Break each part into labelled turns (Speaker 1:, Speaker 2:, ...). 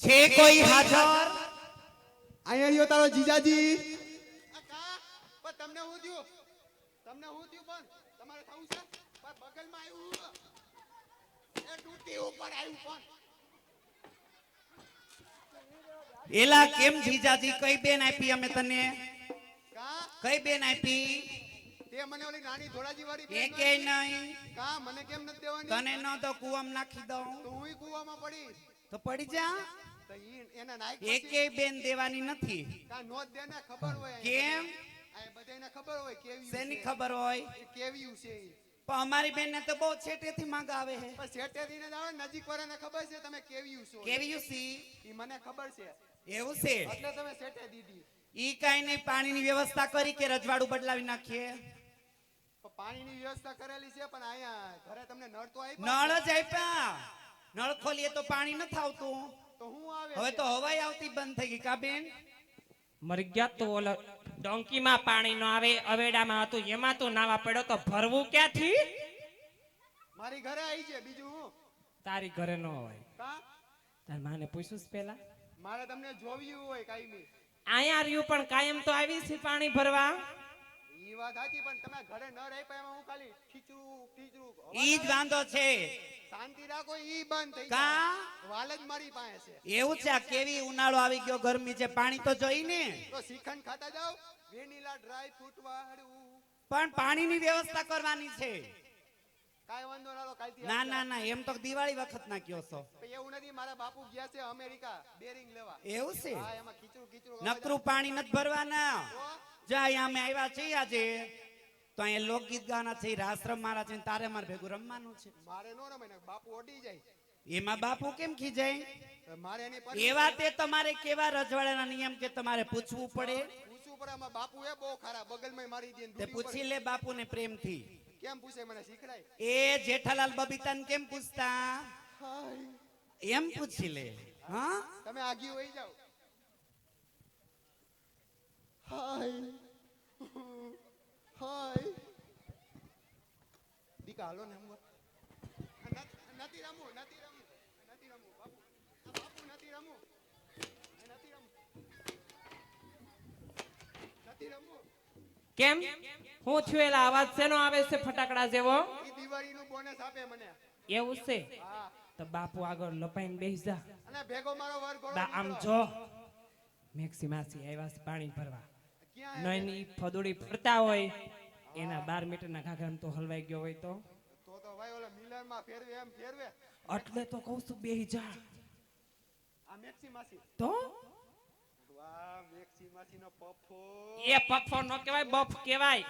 Speaker 1: છે કોઈ હાજર
Speaker 2: અહીંયા રહ્યો તારો જીજાજી.
Speaker 3: આ કા પણ તમને હું થયું? તમને હું થયું પણ તમારે થવું છે? પણ બગલમાં આવ્યું એ ડૂટી ઉપર આવ્યું પણ.
Speaker 1: એલા કેમ જીજાજી? કઈ બેન આપી અમે તને? કઈ બેન આપી?
Speaker 3: તે મને ઓલી નાની ધોળાજી વાળી
Speaker 1: એ કે નહીં?
Speaker 3: કા મને કેમ નથી દેવાની?
Speaker 1: તને ન તો કુવામ નાખી દઉં.
Speaker 3: તો હું કુવામાં પડી
Speaker 1: તો પડી જા.
Speaker 3: તો ઈ એના નાયક
Speaker 1: એકે બેન દેવાની નથી.
Speaker 3: કા નો દે ને ખબર હોય
Speaker 1: કેમ?
Speaker 3: આ બધાને ખબર હોય કેવી
Speaker 1: શેની ખબર હોય?
Speaker 3: કેવી છે
Speaker 1: પણ અમારી બેન ને તો બહુ છેટેથી માંગ આવે છે
Speaker 3: પણ ને આવે નજીક વાળાને ખબર છે તમે કેવી છો.
Speaker 1: કેવી સી
Speaker 3: ઈ મને ખબર છે.
Speaker 1: એવું છે?
Speaker 3: એટલે તમે છેટે દીધી.
Speaker 1: ઈ કાઈ નહીં પાણીની વ્યવસ્થા કરી કે રજવાડું બદલાવી નાખીએ.
Speaker 3: પણ પાણીની વ્યવસ્થા કરેલી છે પણ અહીંયા ઘરે તમને નળ તો આપ્યા.
Speaker 1: નળ જ આપ્યા. નળ ખોલીએ તો પાણી નથી આવતું.
Speaker 3: તો હું આવે
Speaker 1: હવે તો હવાઈ આવતી બંધ થઈ ગઈ. કાબેન
Speaker 4: મરી ગયા તો ઓલ ડોંકીમાં પાણી ન આવે અવેડામાં હતું એમાં તો નાવા પડ્યો તો ભરવું ક્યાંથી?
Speaker 3: મારી ઘરે આવી છે બીજું
Speaker 4: તારી ઘરે ન હોય. તાર માને પૂછ્યું પેલા
Speaker 3: મારે તમને જોવ્યું હોય કાયમી.
Speaker 4: અહીંયા રહ્યું પણ કાયમ તો આવી છે પાણી ભરવા.
Speaker 3: ઈ વાત સાચી પણ તમે ઘરે ન રહી પાય હું ખાલી ખીચડું ખીચડું.
Speaker 1: ઈ જ વાંધો છે.
Speaker 3: શાંતિ રાખો ઈ બંધ થઈ
Speaker 1: કા?
Speaker 3: વાલ જ મારી પાસે છે.
Speaker 1: એવું છે આ કેવી ઉનાળો આવી ગયો ગરમી છે પાણી તો જોઈ ને.
Speaker 3: તો શ્રીખંડ ખાતા જાવ વેનીલા ડ્રાય ફ્રૂટ વાળું.
Speaker 1: પણ પાણીની વ્યવસ્થા કરવાની છે.
Speaker 3: કાંઈ વાંધો ના કાલથી
Speaker 1: ના ના ના એમ તો દિવાળી વખત ના કયો છો.
Speaker 3: એવું નથી મારા બાપુ ગયા છે અમેરિકા બેરિંગ લેવા.
Speaker 1: એવું છે?
Speaker 3: હા એમાં
Speaker 1: નકરું પાણી નથી ભરવાના. જા અહીંયા અમે આવ્યા છીએ આજે તો અહીંયા લોકગીત ગાના છે રાશ્રમ મારા છે તારે મારે ભેગું રમવાનું છે.
Speaker 3: મારે નો રમે બાપુ ઓડી જાય.
Speaker 1: એમાં બાપુ કેમ ખીજાય?
Speaker 3: મારે
Speaker 1: એવા તે તમારે કેવા રજવાડાના નિયમ કે તમારે પૂછવું પડે?
Speaker 3: પૂછવું પડે આમાં બાપુ એ બહુ ખરા બગલમાં મારી દે ને
Speaker 1: તે
Speaker 3: ડૂટી
Speaker 1: પૂછી લે બાપુને પ્રેમથી.
Speaker 3: કેમ પૂછે મને શીખડાય?
Speaker 1: એ જેઠાલાલ બબીતાને કેમ પૂછતા? એમ પૂછી લે હા?
Speaker 3: તમે આગી હોઈ જાઓ હાય હાય દીકા હાલો ને હું નથી રમું નથી રમું નથી રમું બાપુ બાપુ નથી રમું નથી રમું નથી રમું
Speaker 4: કેમ? હું છું એલા અવાજ શેનો આવે છે? ફટાકડા જેવો?
Speaker 3: દિવાળી નું બોનસ આપે મને.
Speaker 4: એવું છે? તો બાપુ આગળ લપાઈને બેસી જા.
Speaker 3: અને ભેગો મારો વર
Speaker 4: ગોળો આમ જો. મેક્સી માસી આવ્યા છે પાણી ભરવા. નયની ફદુડી ફરતા હોય. એના બાર મીટરના ઘાઘરામાં તો હલવાઈ ગયો હોય તો.
Speaker 3: ફેરવે એમ ફેરવે.
Speaker 4: એટલે તો કહું છું બેહી જા.
Speaker 3: આ મેક્સી માસી
Speaker 4: તો?
Speaker 3: વાહ મેક્સી
Speaker 4: એ પફો નો કહેવાય બફ કહેવાય.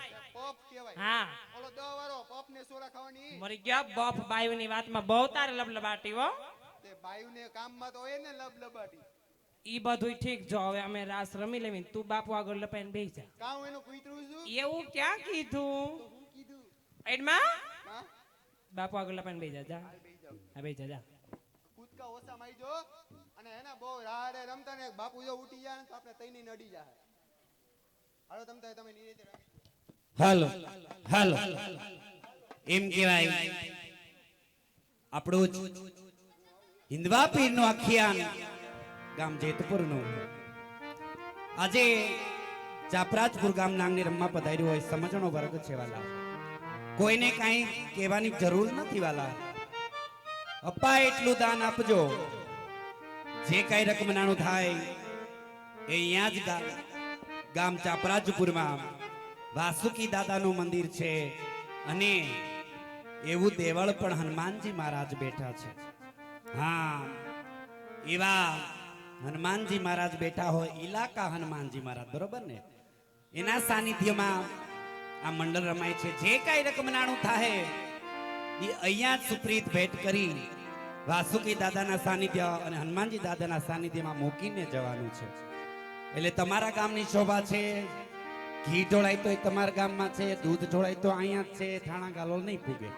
Speaker 4: હા.
Speaker 3: ઓલો દહ વાળો પપ ને સોરા ખાવાની.
Speaker 4: મરી ગયા બફ બાયુની વાતમાં બહુ તારે લબલબાટી હો.
Speaker 3: તે બાયુને કામમાં તો હોય ને લબલબાટી.
Speaker 4: ઈ બધું ઠીક જો હવે અમે રાસ રમી લેવી તું બાપુ આગળ લપાઈને બેસી જા.
Speaker 3: એનું કુતરું છું?
Speaker 4: એવું ક્યાં કીધું?
Speaker 3: કીધું.
Speaker 4: એડમાં? બાપુ આગળ લપાઈને બેસી જા હા બેસી જા જા.
Speaker 3: કૂદકા ઓછા મારી જો. અને એના બહુ રાડે રમતા ને બાપુ જો ઉઠી જાય તો આપણે તઈને નડી જાય હાલો તમ તમે નીરે
Speaker 1: હાલો હાલો. એમ કહેવાય આપણો જ હિન્દવા નો આખ્યાન ગામ જેતપુરનું. આજે જાપરાજપુર ગામ નાંગની રમવા પધાર્યું હોય સમજણો વર્ગ છે વાલા. કોઈને કાંઈ કહેવાની જરૂર નથી વાલા. અપ્પા, એટલું દાન આપજો. જે કાંઈ રકમનાણું થાય, એ અહીંયા જ ગામ ચાપરાજપુરમાં, વાસુકી દાદાનું મંદિર છે. અને એવું દેવળ પણ હનુમાનજી મહારાજ બેઠા છે. હા, એવા હનુમાનજી મહારાજ બેઠા હોય ઇલાકા હનુમાનજી મહારાજ, બરોબર ને? એના સાનિધ્યમાં આ મંડળ રમાય છે. જે કાંઈ રકમનાણું થાય એ અહીંયા જ સુપ્રીત ભેટ કરી વાસુકી દાદાના સાનિધ્ય અને હનુમાનજી દાદાના સાનિધ્યમાં મૂકીને જવાનું છે. એટલે તમારા ગામની શોભા છે, ઘી ઢોળાય તો એ તમારા ગામમાં છે, દૂધ ઢોળાય તો અહીંયા જ છે થાણા ગાલોલ નહીં પૂગે.